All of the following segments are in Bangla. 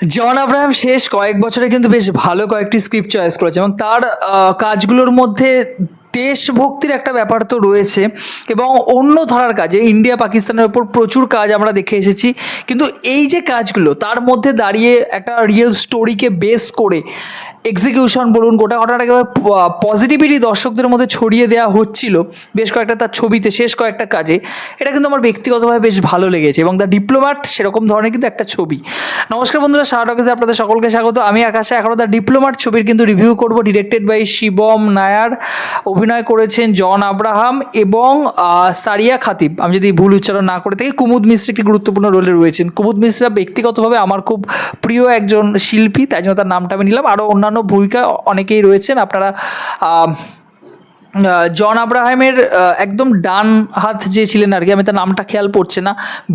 জন আব্রাহাম শেষ কয়েক বছরে কিন্তু বেশ ভালো কয়েকটি স্ক্রিপ্ট চয়েস করেছে এবং তার কাজগুলোর মধ্যে দেশভক্তির একটা ব্যাপার তো রয়েছে এবং অন্য ধারার কাজে ইন্ডিয়া পাকিস্তানের ওপর প্রচুর কাজ আমরা দেখে এসেছি। কিন্তু এই যে কাজগুলো, তার মধ্যে দাঁড়িয়ে একটা রিয়েল স্টোরিকে বেস করে এক্সিকিউশন বলুন, গোটা ঘটনাটা একেবারে পজিটিভিটি দর্শকদের মধ্যে ছড়িয়ে দেওয়া হচ্ছিল বেশ কয়েকটা তার ছবিতে, শেষ কয়েকটা কাজে। এটা কিন্তু আমার ব্যক্তিগতভাবে বেশ ভালো লেগেছে এবং দ্য ডিপ্লোম্যাট সেরকম ধরনের কিন্তু একটা ছবি। নমস্কার বন্ধুরা সারাটকেসে আপনাদের সকলকে স্বাগত। আমি আকাশে এখনও দ্য ডিপ্লোম্যাট ছবির কিন্তু রিভিউ করব ডিরেক্টেড বাই শিবম নায়ার। অভিনয় করেছেন জন আব্রাহাম এবং সারিয়া খাতিব। আমি যদি ভুল উচ্চারণ না করে থাকি, কুমুদ মিশ্র একটি গুরুত্বপূর্ণ রোলে রয়েছেন। কুমুদ মিশ্রা ব্যক্তিগতভাবে আমার খুব প্রিয় একজন শিল্পী, তাই জন্য তার নামটা আমি নিলাম। আরও অন্যান্য ভূমিকা অনেকেই রয়েছেন। আপনারা জন আব্রাহামের একদম ডান হাত যে ছিলেন আর কি, আমি তার নামটা খেয়াল পড়ছে না।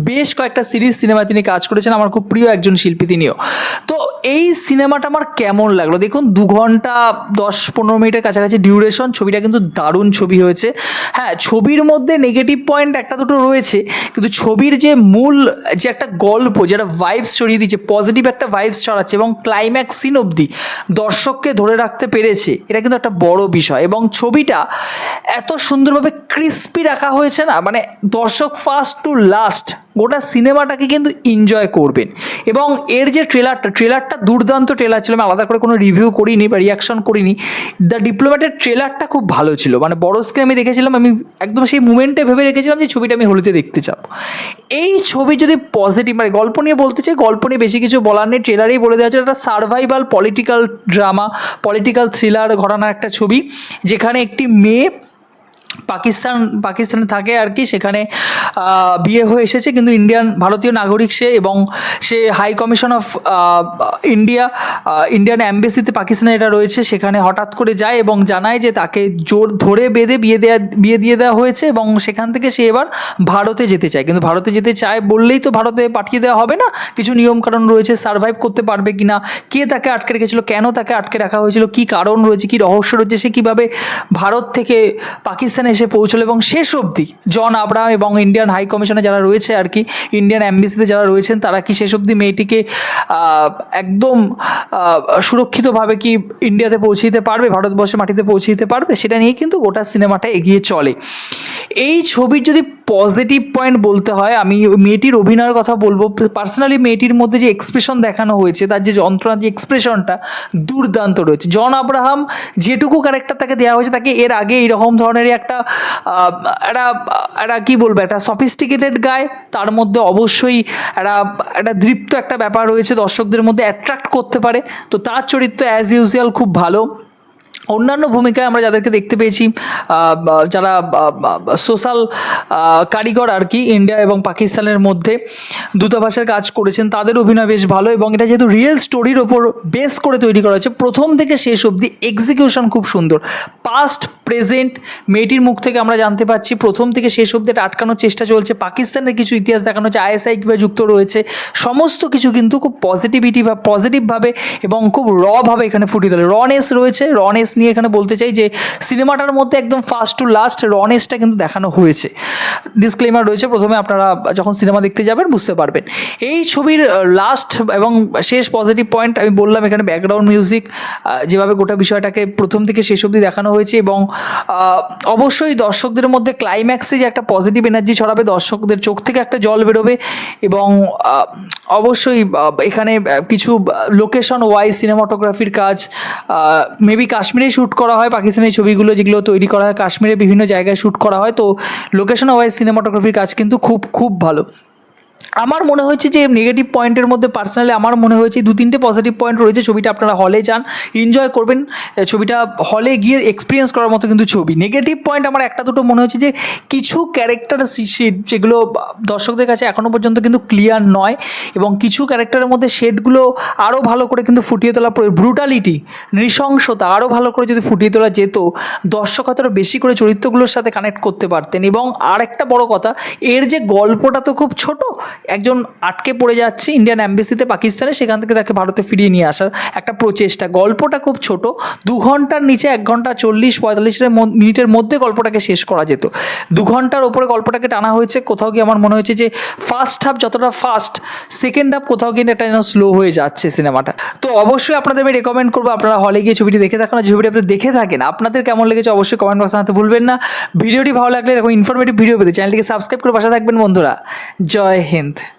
বেশ কয়েকটা সিরিজ সিনেমা তিনি কাজ করেছেন, আমার খুব প্রিয় একজন শিল্পী তিনিও। তো এই সিনেমাটা আমার কেমন লাগল? দেখুন, দু ঘণ্টা দশ পনেরো মিনিটের কাছাকাছি ডিউরেশন ছবিটা কিন্তু দারুণ ছবি হয়েছে। হ্যাঁ ছবির মধ্যে নেগেটিভ পয়েন্ট একটা দুটো রয়েছে, কিন্তু ছবির যে মূল যে একটা গল্প, যেটা ভাইবস ছড়িয়ে দিচ্ছে পজিটিভ একটা ভাইবস ছড়াচ্ছে এবং ক্লাইম্যাক্স সিন অবধি দর্শককে ধরে রাখতে পেরেছে, এটা কিন্তু একটা বড় বিষয়। এবং ছবিটা এত সুন্দরভাবে ক্রিস্পি রাখা হয়েছে না? মানে দর্শক ফার্স্ট টু লাস্ট গোটা সিনেমাটাকে কিন্তু এনজয় করবেন। এবং এর যে ট্রেলারটা ট্রেলারটা দুর্দান্ত ট্রেলার ছিল। আমি আলাদা করে কোনো রিভিউ করিনি বা রিয়াকশন করিনি। দ্য ডিপ্লোম্যাটের ট্রেলারটা খুব ভালো ছিল। মানে বড় স্ক্রিনে আমি দেখেছিলাম, আমি একদম সেই মুমেন্টে ভেবে রেখেছিলাম যে ছবিটা আমি হলিতে দেখতে চাপ এই ছবি যদি পজিটিভ মানে গল্প নিয়ে বলতে চাই, গল্প নিয়ে বেশি কিছু বলার নেই। ট্রেলারেই বলে দেওয়া হচ্ছে একটা survival political drama political thriller ঘটনার একটা ছবি। যেখানে একটি may পাকিস্তান, পাকিস্তানে থাকে আর কি, সেখানে বিয়ে হয়ে এসেছে, কিন্তু ইন্ডিয়ান, ভারতীয় নাগরিক সে এবং সে high commission of India Indian অ্যাম্বাসিতে পাকিস্তানে এটা রয়েছে, সেখানে হঠাৎ করে যায় এবং জানায় যে তাকে জোর ধরে বেঁধে বিয়ে দেওয়া বিয়ে দিয়ে দেওয়া হয়েছে এবং সেখান থেকে সে এবার ভারতে যেতে চায়। কিন্তু ভারতে যেতে চায় বললেই তো ভারতে পাঠিয়ে দেওয়া হবে না। কিছু নিয়মকানুন রয়েছে সার্ভাইভ করতে পারবে কি না কে তাকে আটকে রেখেছিল, কেন তাকে আটকে রাখা হয়েছিল, কি কারণ রয়েছে, কি রহস্য রয়েছে, সে কীভাবে ভারত থেকে পাকিস্তানে এসে পৌঁছলো এবং শেষ অবধি জন আব্রাহাম এবং ইন্ডিয়ান হাই কমিশনে যারা রয়েছে আর কি, ইন্ডিয়ান অ্যাম্বাসিতে যারা রয়েছেন, তারা কি শেষ অবধি মেয়েটিকে একদম সুরক্ষিতভাবে কি ইন্ডিয়াতে পৌঁছে দিতে পারবে, ভারতবর্ষের মাটিতে পৌঁছে দিতে পারবে? সেটা নিয়ে কিন্তু গোটা সিনেমাটা এগিয়ে চলে। এই ছবির যদি পজিটিভ পয়েন্ট বলতে হয়, আমি মেয়েটির অভিনয়ের কথা বলব। পার্সোনালি মেয়েটির মধ্যে যে এক্সপ্রেশন দেখানো হয়েছে, তার যে যন্ত্রণা যে এক্সপ্রেশনটা দুর্দান্ত রয়েছে। জন আব্রাহাম যেটুকু ক্যারেক্টার তাকে দেওয়া হয়েছে, তাকে এর আগে এইরকম ধরনেরই একটা একটা একটা কী বলব, একটা সফিস্টিকেটেড গায় তার মধ্যে অবশ্যই একটা একটা দৃপ্ত একটা ব্যাপার রয়েছে দর্শকদের মধ্যে অ্যাট্রাক্ট করতে পারে। তো তার চরিত্র অ্যাজ ইউজুয়াল খুব ভালো। অন্যান্য ভূমিকায় আমরা যাদেরকে দেখতে পেয়েছি যারা সোশ্যাল কারিগর আর কি ইন্ডিয়া এবং পাকিস্তানের মধ্যে দূতাবাসের কাজ করেছেন, তাদের অভিনয় বেশ ভালো এবং এটা যেহেতু রিয়েল স্টোরির ওপর বেস করে তৈরি করা হয়েছে, প্রথম থেকে শেষ অবধি এক্সিকিউশন খুব সুন্দর। পাস্ট প্রেজেন্ট মেয়েটির মুখ থেকে আমরা জানতে পারছি, প্রথম থেকে শেষ অবধি এটা আটকানোর চেষ্টা চলছে, পাকিস্তানের কিছু ইতিহাস দেখানো হচ্ছে আইএসআই কীভাবে যুক্ত রয়েছে, সমস্ত কিছু কিন্তু খুব পজিটিভিটি বা পজিটিভভাবে এবং খুব রভাবে এখানে ফুটিয়ে তোলে। রনেস রয়েছে রনেস নিয়ে এখানে বলতে চাই যে সিনেমাটার মধ্যে একদম ফার্স্ট টু লাস্ট রনেসটা কিন্তু দেখানো হয়েছে। ডিসক্লেমার রয়েছে, প্রথমে আপনারা যখন সিনেমা দেখতে যাবেন বুঝতে পারবেন। এই ছবির লাস্ট এবং শেষ পজিটিভ পয়েন্ট আমি বললাম এখানে ব্যাকগ্রাউন্ড মিউজিক যেভাবে গোটা বিষয়টাকে প্রথম থেকে শেষ অবধি দেখানো হয়েছে এবং অবশ্যই দর্শকদের মধ্যে ক্লাইম্যাক্সে যে একটা পজিটিভ এনার্জি ছড়াবে, দর্শকদের চোখ থেকে একটা জল বেরোবে এবং অবশ্যই এখানে কিছু লোকেশন ওয়াইজ সিনেমাটোগ্রাফির কাজ মেবি কাশ্মীরে শ্যুট করা হয় পাকিস্তানের ছবিগুলো যেগুলো তৈরি করা হয়, কাশ্মীরে বিভিন্ন জায়গায় শ্যুট করা হয়। তো লোকেশন ওয়াইজ সিনেমাটোগ্রাফির কাজ কিন্তু খুব খুব ভালো। আমার মনে হয়েছে যে নেগেটিভ পয়েন্টের মধ্যে পার্সোনালি আমার মনে হয়েছে দু তিনটে পজিটিভ পয়েন্ট রয়েছে, ছবিটা আপনারা হলে যান এনজয় করবেন। ছবিটা হলে গিয়ে এক্সপিরিয়েন্স করার মতো কিন্তু ছবি। নেগেটিভ পয়েন্ট আমার একটা দুটো মনে হচ্ছে যে কিছু ক্যারেক্টার শেড যেগুলো দর্শকদের কাছে এখনও পর্যন্ত কিন্তু ক্লিয়ার নয় এবং কিছু ক্যারেক্টারের মধ্যে শেডগুলো আরও ভালো করে কিন্তু ফুটিয়ে তোলা ব্রুটালিটি নৃশংসতা আরও ভালো করে যদি ফুটিয়ে তোলা যেত দর্শক হয়তো বেশি করে চরিত্রগুলোর সাথে কানেক্ট করতে পারতেন। এবং আর একটা বড় কথা, এর যে গল্পটা তো খুব ছোট একজন আটকে পড়ে যাচ্ছে ইন্ডিয়ান অ্যাম্বাসিতে পাকিস্তানে, সেখান থেকে তাকে ভারতে ফিরিয়ে নিয়ে আসার একটা প্রচেষ্টা। গল্পটা খুব ছোট, দু ঘণ্টার নিচে এক ঘণ্টা চল্লিশ পঁয়তাল্লিশের মন- মিনিটের মধ্যে গল্পটাকে শেষ করা যেত। দু ঘণ্টার ওপরে গল্পটাকে টানা হয়েছে, কোথাও গিয়ে আমার মনে হয়েছে যে ফার্স্ট হাফ যতটা ফাস্ট সেকেন্ড হাফ কোথাও গিয়ে একটা যেন স্লো হয়ে যাচ্ছে সিনেমাটা। তো অবশ্যই আপনাদের আমি রেকমেন্ড করব, আপনারা হলে গিয়ে ছবিটি দেখে থাকুন ছবিটি আপনি দেখে থাকেন, আপনাদের কেমন লেগেছে অবশ্যই কমেন্ট বক্সে জানাতে ভুলবেন না। ভিডিওটি ভালো লাগলে এরকম ইনফরমেটিভ ভিডিও পেতে চ্যানেলটিকে সাবস্ক্রাইব করে পাশে থাকবেন বন্ধুরা। জয় হিন্দ। gente.